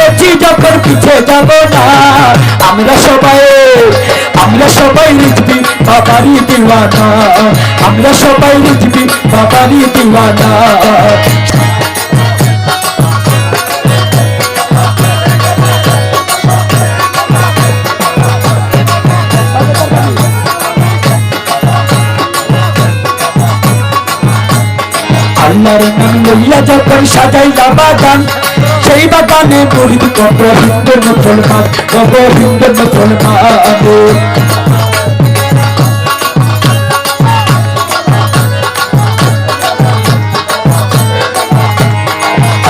গিয়েছি যখন পিছে যাব না। আমরা সবাই আমরা সবাই রিজবি বাবারই দিওয়ানা। আমরা সবাই রিজবি বাবারই দিওয়ানা। আল্লাহর নাম লইয়া যখন সাজাইলা বাগান সেই বাগানে মুরিদ কত হিন্দু মুসলমান কত হিন্দু মুসলমান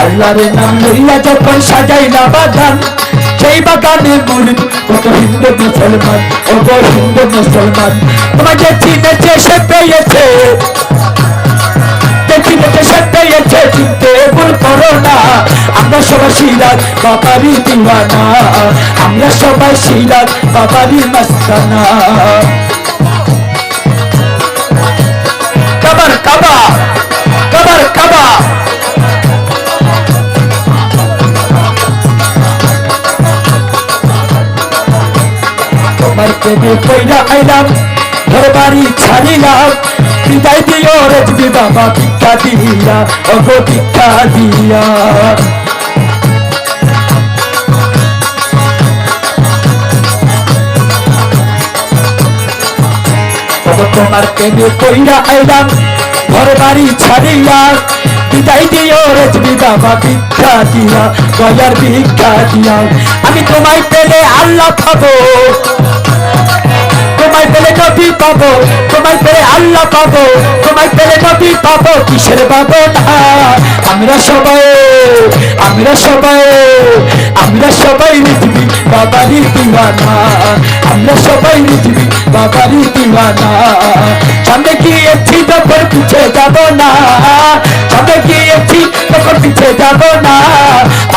আল্লাহর নাম লইয়া যখন সাজাইলা বাগান, সেই বাগানে মুরিদ কত হিন্দু মুসলমান কত হিন্দু মুসলমান তোমাকে চিনেছে, সে পেয়েছে। পেয়েছে চিনতে ভুল করো না আমরা সবাই সিরাজ বাবারই দিওয়ানা। আমরা সবাই সিরাজ বাবারই মাস্তানা। কাবার কাবা কাবার কাবা। তোমার প্রেমে কইরা আইলাম। ঘর বাড়ি ছাড়িলাম। বিদায় দিও রেজবি বাবা, ভিক্ষা দিয়া অগো ভিক্ষা দিয়া। তোমার প্রেমে কইরা আইলাম ঘর বাড়ি ছাড়িয়া বিদায় দিও রেজবি বাবা, ভিক্ষা দিয়া গয়ার ভিক্ষা দিয়া। আমি তোমায় পেলে আল্লাহ পাবো। তোমায় পেলে নবী পাবো, তোমায় পেলে আল্লাহ পাবো, তোমায় পেলে নবী পাবো, কিসের পাবো না আমরা সবাই আমরা সবাই আমরা সবাই রিজবি বাবারই দিওয়ানা। আমরা সবাই রিজবি বাবারই দিওয়ানা। সামনে গিয়েছি যখন পিছে যাব না। সামনে গিয়েছি তখন পিছে যাব না।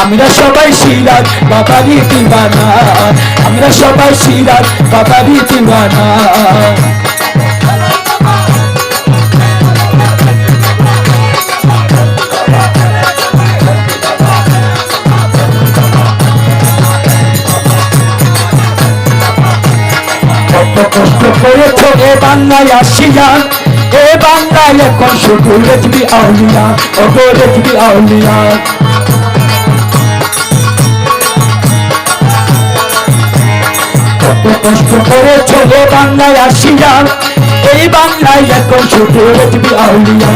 আমরা সবাই সিরাজ বাবারই দিওয়ানা আমরা সবাই সিরাজ বাবারই দিওয়ানা কষ্ট করেছ এ বাংলায় আসিয়া, এ বাংলায় এখন শুধু রেজবি আউলিয়া ও গো রেজবি আউলিয়া। কষ্ট করেছ এ বাংলায় আসিয়া এই বাংলায় এখন শুধু রেজবি আউলিয়া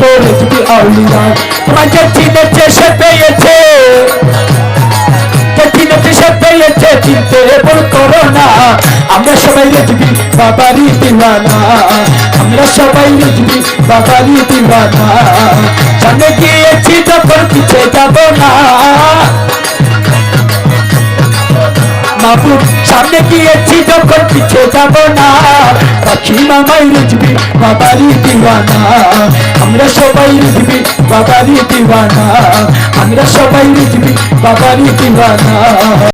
গো রেজবি আউলিয়া তোমাকে চিনেছে সে পেয়েছে চিনেছে সে পেয়েছে চিনতে ভুল করো আমরা সবাই রেজবি বাবারই দিওয়ানা। আমরা সবাই রেজবি বাবারই দিওয়ানা। সামনে গিয়েছি যখন পিছে যাব না। মাবুদ সামনে গিয়েছি যখন পিছিয়ে যাব না। পাখি মামাই রুজবি, বাবারি দিওয়ানা। আমরা সবাই রুজবি, বাবারি দিওয়ানা। আমরা সবাই রুজবি, বাবারি দিওয়ানা।